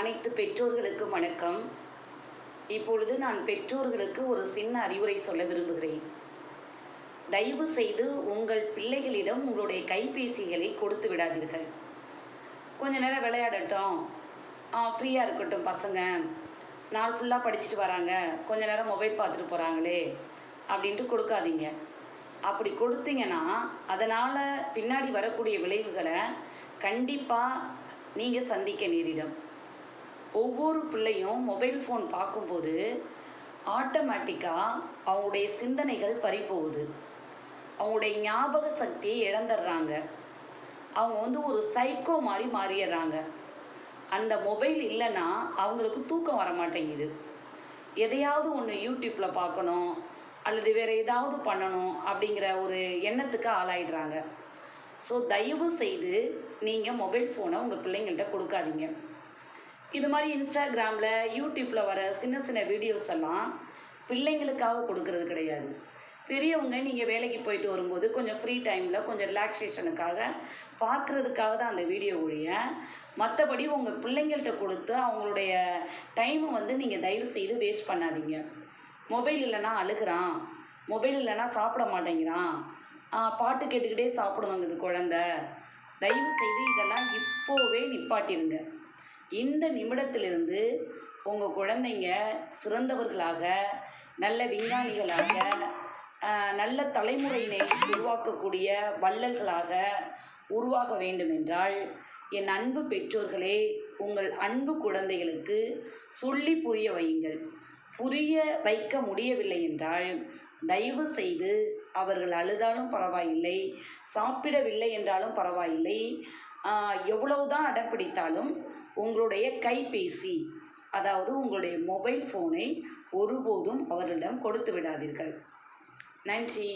அனைத்து பெற்றோர்களுக்கும் வணக்கம். இப்பொழுது நான் பெற்றோர்களுக்கு ஒரு சின்ன அறிவுரை சொல்ல விரும்புகிறேன். தயவு செய்து உங்கள் பிள்ளைகளிடம் உங்களுடைய கைபேசிகளை கொடுத்து விடாதீர்கள். கொஞ்ச நேரம் விளையாடட்டும். ஃப்ரீயாக இருக்கட்டும் பசங்க. நாள் ஃபுல்லாக படிச்சுட்டு வராங்க. கொஞ்ச நேரம் மொபைல் பார்த்துட்டு போகிறாங்களே அப்படின்ட்டு கொடுக்காதீங்க. அப்படி கொடுத்தீங்கன்னா அதனால் பின்னாடி வரக்கூடிய விளைவுகளை கண்டிப்பாக நீங்கள் சந்திக்க நேரிடும். ஒவ்வொரு பிள்ளையும் மொபைல் ஃபோன் பார்க்கும்போது ஆட்டோமேட்டிக்காக அவங்களுடைய சிந்தனைகள் பறிபோகுது. அவங்களுடைய ஞாபக சக்தியை இழந்துடுறாங்க. அவங்க வந்து ஒரு சைக்கோ மாதிரி மாறிடுறாங்க. அந்த மொபைல் இல்லைன்னா அவங்களுக்கு தூக்கம் வர மாட்டேங்குது. எதையாவது ஒன்று யூடியூப்பில் பார்க்கணும் அல்லது வேறு ஏதாவது பண்ணணும் அப்படிங்கிற ஒரு எண்ணத்துக்கு ஆளாயிடுறாங்க. ஸோ தயவு செய்து நீங்கள் மொபைல் ஃபோனை உங்கள் பிள்ளைங்கள்ட்ட கொடுக்காதீங்க. இது மாதிரி இன்ஸ்டாகிராமில் யூடியூப்பில் வர சின்ன சின்ன வீடியோஸ் எல்லாம் பிள்ளைங்களுக்காக கொடுக்கறது கிடையாது. பெரியவங்க நீங்கள் வேலைக்கு போயிட்டு வரும்போது கொஞ்சம் ஃப்ரீ டைமில் கொஞ்சம் ரிலாக்ஸேஷனுக்காக பார்க்குறதுக்காக தான் அந்த வீடியோ ஒழிய மற்றபடி உங்கள் பிள்ளைங்கள்ட்ட கொடுத்து அவங்களுடைய டைமை வந்து நீங்கள் தயவு செய்து வேஸ்ட் பண்ணாதீங்க. மொபைல் இல்லைன்னா அழுகிறான். மொபைல் இல்லைன்னா சாப்பிட மாட்டேங்கிறான். பாட்டு கேட்டுக்கிட்டே சாப்பிடுவாங்க குழந்த. தயவு செய்து இதெல்லாம் இப்போவே நிப்பாட்டிடுங்க இந்த நிமிடத்திலிருந்து உங்கள் குழந்தைங்க சிறந்தவர்களாக நல்ல விஞ்ஞானிகளாக நல்ல தலைமுறையினை உருவாக்கக்கூடிய வள்ளல்களாக உருவாக வேண்டுமென்றால் என் அன்பு பெற்றோர்களே உங்கள் அன்பு குழந்தைகளுக்கு சொல்லி புரிய வையுங்கள். புரிய வைக்க முடியவில்லை என்றால் தயவு செய்து அவர்கள் அழுதாலும் பரவாயில்லை சாப்பிடவில்லை என்றாலும் பரவாயில்லை எவ்வளவுதான் அடம்பிடித்தாலும் உங்களுடைய கைபேசி அதாவது உங்களுடைய மொபைல் ஃபோனை ஒருபோதும் அவர்களிடம் கொடுத்து விடாதீர்கள். நன்றி.